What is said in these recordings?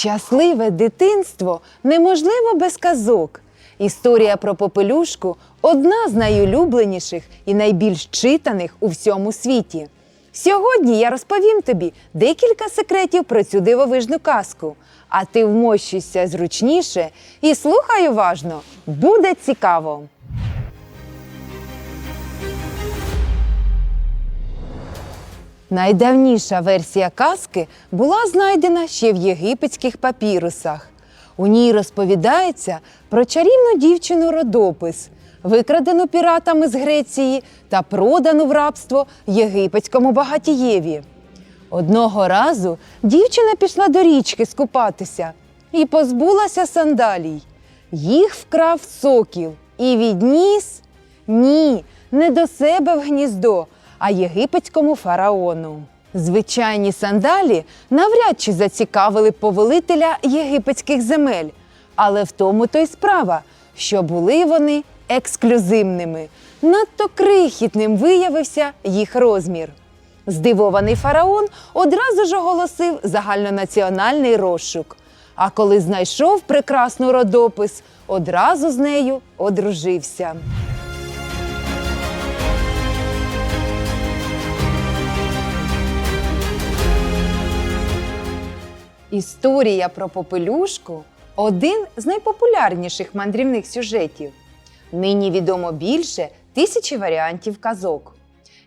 Щасливе дитинство неможливо без казок. Історія про попелюшку одна з найулюбленіших і найбільш читаних у всьому світі. Сьогодні я розповім тобі декілька секретів про цю дивовижну казку. А ти вмощуйся зручніше і слухай уважно, буде цікаво. Найдавніша версія казки була знайдена ще в єгипетських папірусах. У ній розповідається про чарівну дівчину родопис, викрадену піратами з Греції та продану в рабство єгипетському багатієві. Одного разу дівчина пішла до річки скупатися і позбулася сандалій. Їх вкрав сокіл і відніс ні, не до себе в гніздо, а єгипетському фараону. Звичайні сандалі навряд чи зацікавили повелителя єгипетських земель, але в тому то й справа, що були вони ексклюзивними. Надто крихітним виявився їх розмір. Здивований фараон одразу ж оголосив загальнонаціональний розшук. А коли знайшов прекрасну родопис, одразу з нею одружився. Історія про попелюшку один з найпопулярніших мандрівних сюжетів. Нині відомо більше тисячі варіантів казок.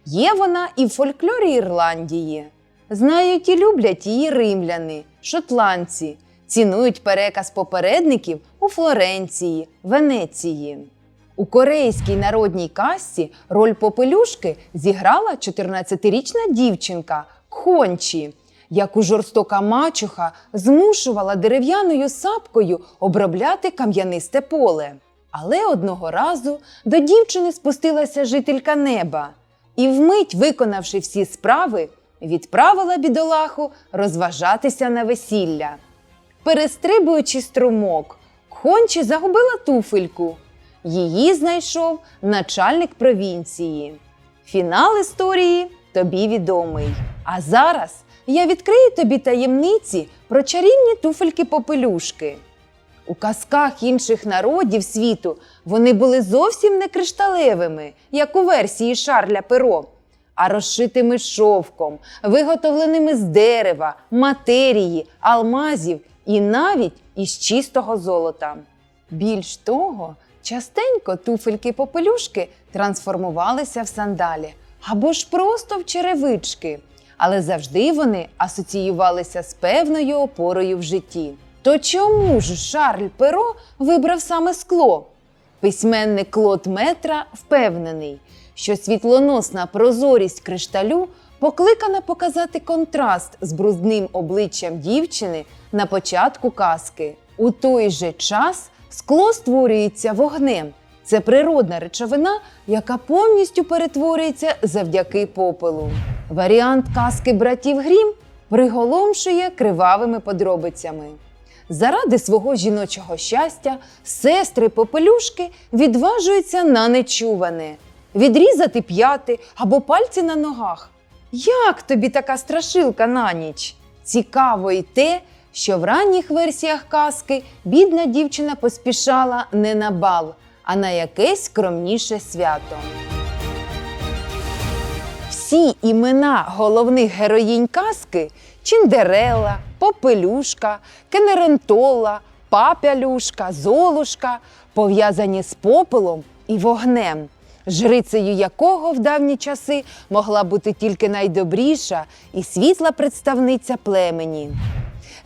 Є вона і в фольклорі Ірландії. Знають і люблять її римляни, шотландці, цінують переказ попередників у Флоренції, Венеції. У корейській народній казці роль попелюшки зіграла 14-річна дівчинка Кхончі, яку жорстока мачуха змушувала дерев'яною сапкою обробляти кам'янисте поле. Але одного разу до дівчини спустилася жителька неба і, вмить виконавши всі справи, відправила бідолаху розважатися на весілля. Перестрибуючи струмок, Кхончі загубила туфельку. Її знайшов начальник провінції. Фінал історії тобі відомий. А зараз я відкрию тобі таємниці про чарівні туфельки-попелюшки. У казках інших народів світу вони були зовсім не кришталевими, як у версії Шарля Перо, а розшитими шовком, виготовленими з дерева, матерії, алмазів і навіть із чистого золота. Більш того, частенько туфельки-попелюшки трансформувалися в сандалі або ж просто в черевички, але завжди вони асоціювалися з певною опорою в житті. То чому ж Шарль Перо вибрав саме скло? Письменник Клод Метра впевнений, що світлоносна прозорість кришталю покликана показати контраст з брузним обличчям дівчини на початку казки. У той же час скло створюється вогнем. Це природна речовина, яка повністю перетворюється завдяки попелу. Варіант казки братів Грім приголомшує кривавими подробицями. Заради свого жіночого щастя сестри попелюшки відважуються на нечуване відрізати п'яти або пальці на ногах. Як тобі така страшилка на ніч? Цікаво й те, що в ранніх версіях казки бідна дівчина поспішала не на бал, а на якесь скромніше свято. Всі імена головних героїнь казки Чіндерела, Попелюшка, Кенерентола, Папялюшка, Золушка пов'язані з попелом і вогнем, жрицею якого в давні часи могла бути тільки найдобріша і світла представниця племені.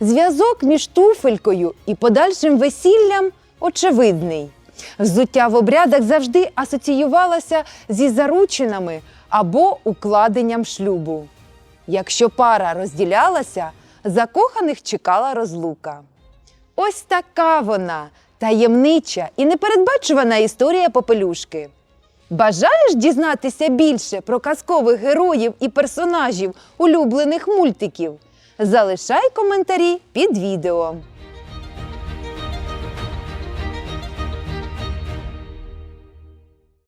Зв'язок між туфелькою і подальшим весіллям очевидний. Взуття в обрядах завжди асоціювалося зі заручинами або укладенням шлюбу. Якщо пара розділялася, закоханих чекала розлука. Ось така вона таємнича і непередбачувана історія попелюшки. Бажаєш дізнатися більше про казкових героїв і персонажів улюблених мультиків? Залишай коментарі під відео.